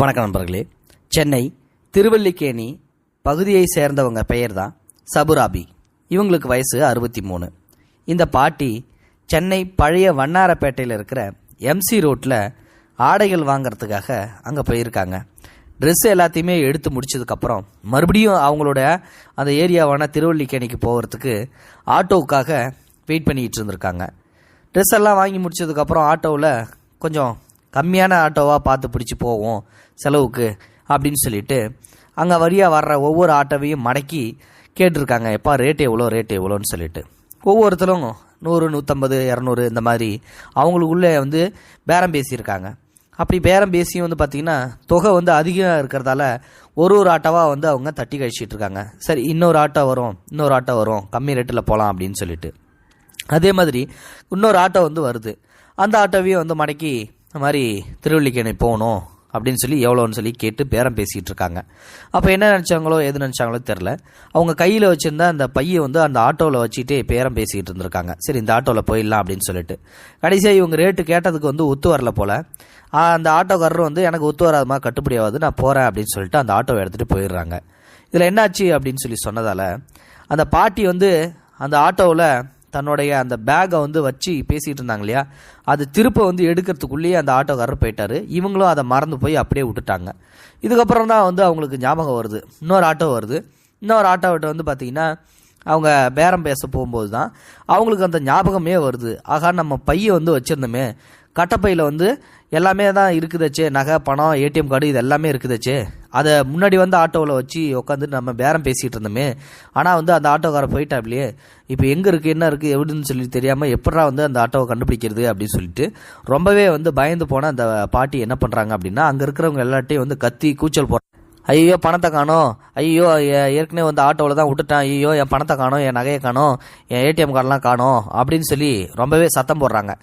வணக்கம் நண்பர்களே. சென்னை திருவல்லிக்கேணி பகுதியை சேர்ந்தவங்க பெயர் தான் சபுராபி. இவங்களுக்கு வயசு அறுபத்தி மூணு இந்த பாட்டி சென்னை பழைய வண்ணாரப்பேட்டையில் இருக்கிற எம்சி ரோட்டில் ஆடைகள் வாங்குறதுக்காக அங்கே போயிருக்காங்க. ட்ரெஸ் எல்லாத்தையுமே எடுத்து முடிச்சதுக்கப்புறம் மறுபடியும் அவங்களோட அந்த ஏரியாவான திருவல்லிக்கேணிக்கு போகிறதுக்கு ஆட்டோவுக்காக வெயிட் பண்ணிக்கிட்டு இருந்திருக்காங்க. ட்ரெஸ் எல்லாம் வாங்கி முடிச்சதுக்கப்புறம் ஆட்டோவில் கொஞ்சம் கம்மியான ஆட்டோவாக பார்த்து பிடிச்சி போவோம் செலவுக்கு அப்படின்னு சொல்லிட்டு அங்கே வரியாக வர்ற ஒவ்வொரு ஆட்டோவையும் மடக்கி கேட்டிருக்காங்க. எப்பா ரேட் எவ்வளோ ரேட் எவ்வளோன்னு சொல்லிட்டு. ஒவ்வொருத்தரும் நூறு நூற்றம்பது இரநூறு இந்த மாதிரி அவங்களுக்குள்ளே வந்து பேரம் பேசியிருக்காங்க. அப்படி பேரம் பேசியும் வந்து பார்த்திங்கன்னா தொகை வந்து அதிகம் இருக்கிறதால ஒரு ஒரு ஆட்டோவாக வந்து அவங்க தட்டி கழிச்சிட்டு இருக்காங்க. சரி இன்னொரு ஆட்டோ வரும் இன்னொரு ஆட்டோ வரும் கம்மி ரேட்டில் போகலாம் அப்படின்னு சொல்லிட்டு. அதே மாதிரி இன்னொரு ஆட்டோ வந்து வருது. அந்த ஆட்டோவையும் வந்து மடக்கி இந்த மாதிரி திருவள்ளிக்கேணி போகணும் அப்படின்னு சொல்லி எவ்வளோன்னு சொல்லி கேட்டு பேரம் பேசிகிட்டு இருக்காங்க. அப்போ என்ன நினச்சாங்களோ எது நினச்சாங்களோ தெரில அவங்க கையில் வச்சுருந்த அந்த பையை வந்து அந்த ஆட்டோவில் வச்சுட்டு பேரம் பேசிக்கிட்டு இருந்திருக்காங்க. சரி இந்த ஆட்டோவில் போயிடலாம் அப்படின்னு சொல்லிட்டு. கடைசியாக இவங்க ரேட்டு கேட்டதுக்கு வந்து ஒத்து வரல போல். அந்த ஆட்டோக்காரர் வந்து எனக்கு ஒத்து வராதுமா கட்டுப்படி ஆகாது நான் போகிறேன் அப்படின்னு சொல்லிட்டு அந்த ஆட்டோவை எடுத்துகிட்டு போயிடுறாங்க. இதில் என்னாச்சு அப்படின்னு சொல்லி சொன்னதால் அந்த பாட்டி வந்து அந்த ஆட்டோவில் தன்னுடைய அந்த பேக்கை வந்து வச்சு பேசிகிட்டு இருந்தாங்க இல்லையா? அது திருப்ப வந்து எடுக்கிறதுக்குள்ளேயே அந்த ஆட்டோக்காரர் போயிட்டாரு. இவங்களும் அதை மறந்து போய் அப்படியே விட்டுட்டாங்க. இதுக்கப்புறம் தான் வந்து அவங்களுக்கு ஞாபகம் வருது. இன்னொரு ஆட்டோ வருது. இன்னொரு ஆட்டோவிட்ட வந்து பார்த்தீங்கன்னா அவங்க பேரம் பேச போகும்போது தான் அவங்களுக்கு அந்த ஞாபகமே வருது. ஆகா நம்ம பையை வந்து வச்சுருந்தோமே. கட்டப்பையில் வந்து எல்லாமே தான் இருக்குதாச்சே நகை பணம் ஏடிஎம் கார்டு இது எல்லாமே இருக்குதாச்சே அதை முன்னாடி வந்து ஆட்டோவில் வச்சு உட்காந்து நம்ம பேரம் பேசிகிட்டு இருந்தோமே. ஆனால் வந்து அந்த ஆட்டோக்கார போயிட்டாப்லையே. இப்போ எங்கே இருக்குது என்ன இருக்குது எப்படின்னு சொல்லி தெரியாமல் எப்படா வந்து அந்த ஆட்டோவை கண்டுபிடிக்கிறது அப்படின்னு சொல்லிட்டு ரொம்பவே வந்து பயந்து போன அந்த பாட்டி என்ன பண்ணுறாங்க அப்படின்னா அங்கே இருக்கிறவங்க எல்லாட்டையும் வந்து கத்தி கூச்சல் போடுறாங்க ஐயோ பணத்தை காணோம். ஐயோ ஏற்கனவே வந்து ஆட்டோவில் தான் விட்டுட்டேன். ஐயோ என் பணத்தை காணும் என் நகையை காணோம் என் ஏடிஎம் கார்டெலாம் காணும் அப்படின்னு சொல்லி ரொம்பவே சத்தம் போடுறாங்க.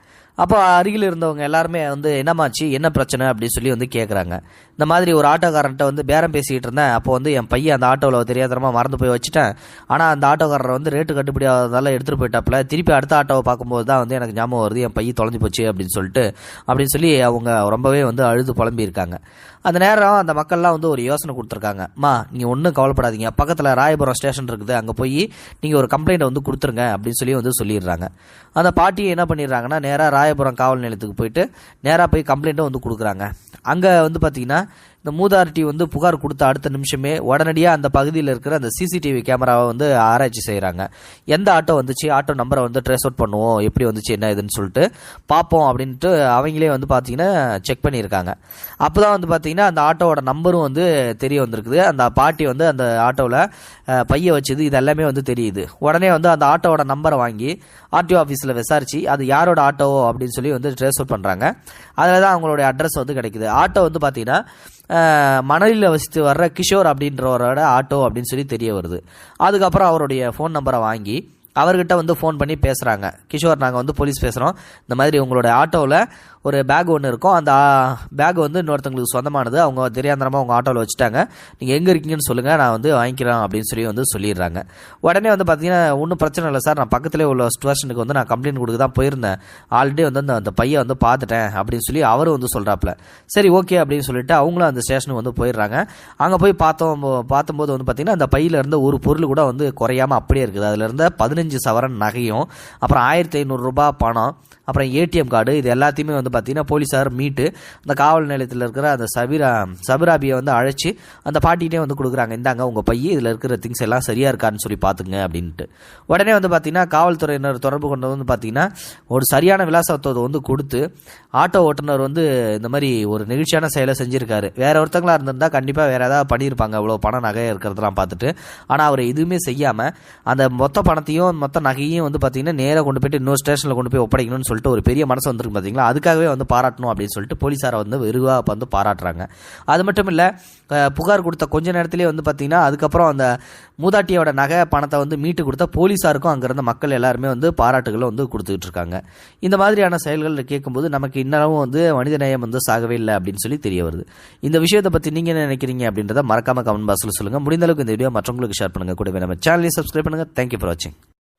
அப்போ அருகில் இருந்தவங்க எல்லாருமே வந்து என்னமாச்சு என்ன பிரச்சனை? அப்படின்னு சொல்லி வந்து கேட்குறாங்க இந்த மாதிரி ஒரு ஆட்டோக்காரன்ட்ட வந்து பேரம் பேசிக்கிட்டு இருந்தேன். அப்போ வந்து என் பையன் அந்த ஆட்டோவில் தெரியாதரமாக மறந்து போய் வச்சுட்டேன். ஆனால் அந்த ஆட்டோக்காரர் வந்து ரேட்டு கட்டுப்படியாததால எடுத்துகிட்டு போயிட்டாப்புல. திருப்பி அடுத்த ஆட்டோவை பார்க்கும்போது தான் வந்து எனக்கு ஞாபகம் வருது என் பையன் தொலைஞ்சு போச்சு அப்படின்னு சொல்லிட்டு. அப்படின்னு சொல்லி அவங்க ரொம்பவே வந்து அழுது புலம்பியிருக்காங்க. அந்த நேரம் அந்த மக்கள்லாம் வந்து ஒரு யோசனை கொடுத்துருக்காங்க. மா நீங்கள் ஒன்றும் கவலைப்படாதீங்க. பக்கத்தில் ராயபுரம் ஸ்டேஷன் இருக்குது. அங்கே போய் நீங்கள் ஒரு கம்ப்ளைண்ட்டை வந்து கொடுத்துருங்க அப்படின்னு சொல்லி வந்து சொல்லிடுறாங்க. அந்த பாட்டியை என்ன பண்ணிடுறாங்கன்னா நேராக ராய ராயபுரம் காவல் நிலையத்துக்கு போயிட்டு நேராக போய் கம்ப்ளைண்ட்டை வந்து கொடுக்குறாங்க. அங்கே வந்து பார்த்தீங்கன்னா இந்த மூதார்ட்டி வந்து புகார் கொடுத்த அடுத்த நிமிஷமே உடனடியாக அந்த பகுதியில் இருக்கிற அந்த சிசிடிவி கேமராவை வந்து ஆராய்ச்சி செய்கிறாங்க எந்த ஆட்டோ வந்துச்சு? ஆட்டோ நம்பரை வந்து ட்ரேஸ் அவுட் பண்ணுவோம். எப்படி வந்துச்சு? என்ன இதுன்னு சொல்லிட்டு பார்ப்போம் அப்படின்ட்டு அவங்களே வந்து பார்த்தீங்கன்னா செக் பண்ணியிருக்காங்க. அப்போ தான் வந்து பார்த்தீங்கன்னா அந்த ஆட்டோவோட நம்பரும் வந்து தெரிய வந்திருக்குது. அந்த பாட்டி வந்து அந்த ஆட்டோவில் பைய வச்சது இது எல்லாமே வந்து தெரியுது. உடனே வந்து அந்த ஆட்டோவோட நம்பரை வாங்கி ஆர்டிஓ ஆஃபீஸில் விசாரித்து அது யாரோட ஆட்டோவோ அப்படின்னு சொல்லி வந்து ட்ரேஸ் அவுட் பண்ணுறாங்க அதில் தான் அவங்களுடைய அட்ரஸ் வந்து கிடைக்குது. ஆட்டோ வந்து பார்த்தீங்கன்னா மணலில் வசித்து வர்ற கிஷோர் அப்படின்றவரோட ஆட்டோ அப்படின்னு சொல்லி தெரிய வருது. அதுக்கப்புறம் அவருடைய ஃபோன் நம்பரை வாங்கி அவர்கிட்ட வந்து ஃபோன் பண்ணி பேசுகிறாங்க கிஷோர் நாங்கள் வந்து போலீஸ் பேசுகிறோம் இந்த மாதிரி உங்களோட ஆட்டோவில் ஒரு பேக் ஒன்று இருக்கும். அந்த பேக் வந்து இன்னொருத்தங்களுக்கு சொந்தமானது. அவங்க தெரியாதனமாக உங்கள் ஆட்டோவில் வச்சுட்டாங்க. நீங்கள் எங்கே இருக்கீங்கன்னு சொல்லுங்கள் நான் வந்து வாங்கிக்கிறேன் அப்படின்னு சொல்லி வந்து சொல்லிடுறாங்க. உடனே வந்து பார்த்தீங்கன்னா ஒன்றும் பிரச்சனை இல்லை சார். நான் பக்கத்துலேயே உள்ள ஸ்டேஷனுக்கு வந்து நான் கம்ப்ளைண்ட் கொடுக்க தான் போயிருந்தேன். ஆல்ரெடி வந்து அந்த அந்த பையன் வந்து பார்த்துட்டேன் அப்படின்னு சொல்லி அவரும் வந்து சொல்கிறாப்புல சரி ஓகே அப்படின்னு சொல்லிட்டு அவங்களும் அந்த ஸ்டேஷனுக்கு வந்து போயிடுறாங்க. அங்கே போய் பார்த்தோம் பார்த்தும்போது வந்து பார்த்தீங்கன்னா அந்த பையில இருந்த ஒரு பொருள் கூட வந்து குறையாம அப்படியே இருக்குது. அதில் இருந்த பதினஞ்சு சவரன் நகையும் அப்புறம் ஆயிரத்தி ஐநூறுரூபா பணம் அப்புறம் ஏடிஎம் கார்டு இது எல்லாத்தையுமே வந்து பார்த்தீங்கன்னா போலீஸார் மீட்டு அந்த காவல் நிலையத்தில் இருக்கிற அந்த சபிரா சபிராபியை வந்து அழைச்சி அந்த பாட்டிகிட்டே வந்து கொடுக்குறாங்க. இந்தாங்க உங்கள் பைய இதில் இருக்கிற திங்ஸ் எல்லாம் சரியாக இருக்கான்னு சொல்லி பார்த்துங்க அப்படின்ட்டு உடனே வந்து பார்த்தீங்கன்னா காவல்துறையினர் தொடர்பு கொண்டது வந்து பார்த்தீங்கன்னா ஒரு சரியான விலாசத்தை வந்து கொடுத்து ஆட்டோ ஓட்டுநர் வந்து இந்த மாதிரி ஒரு நெகிழ்ச்சியான செயலை செஞ்சுருக்காரு. வேற ஒருத்தங்களாக இருந்திருந்தால் கண்டிப்பாக வேற ஏதாவது பண்ணியிருப்பாங்க. அவ்வளோ பணம் நகை இருக்கிறதெல்லாம் பார்த்துட்டு. ஆனால் அவர் எதுவுமே செய்யாமல் அந்த மொத்த பணத்தையும் மொத்த நகையும் வந்து பார்த்தீங்கன்னா நேராக கொண்டு போயிட்டு இன்னொரு ஸ்டேஷனில் கொண்டு போய் ஒப்படைக்கணும்னு சொல்லிட்டு ஒரு பெரிய மனசு வந்துருக்கு பார்த்தீங்களா அதுக்காகவே வந்து பாராட்டணும் அப்படின்னு சொல்லிட்டு போலீஸாரை வந்து விரிவாக வந்து பாராட்டுறாங்க. அது மட்டும் இல்லை புகார் கொடுத்த கொஞ்ச நேரத்திலேயே வந்து பார்த்தீங்கன்னா அதுக்கப்புறம் அந்த மூதாட்டியோட நகை பணத்தை வந்து மீட்டு கொடுத்த போலீஸாருக்கும் அங்கேருந்த மக்கள் எல்லாருமே வந்து பாராட்டுகளை வந்து கொடுத்துக்கிட்டு இருக்காங்க. இந்த மாதிரியான செயல்கள் கேட்கும்போது நமக்கு இன்னமும் வந்து மனித நேயம் வந்து சாகவே இல்லை அப்படின்னு சொல்லி தெரிய வருது. இந்த விஷயத்தை பற்றி நீங்கள் என்ன நினைக்கிறீங்க அப்படின்றத மறக்காம கமெண்ட் பாக்ஸில் சொல்லுங்கள் முடிந்தளவுக்கு இந்த வீடியோ மற்றவங்களுக்கு ஷேர் பண்ணுங்கள் கூடவே நம்ம சேனலையும் சப்ஸ்கிரைப் பண்ணுங்கள் தேங்க்யூ ஃபார் வாட்சிங்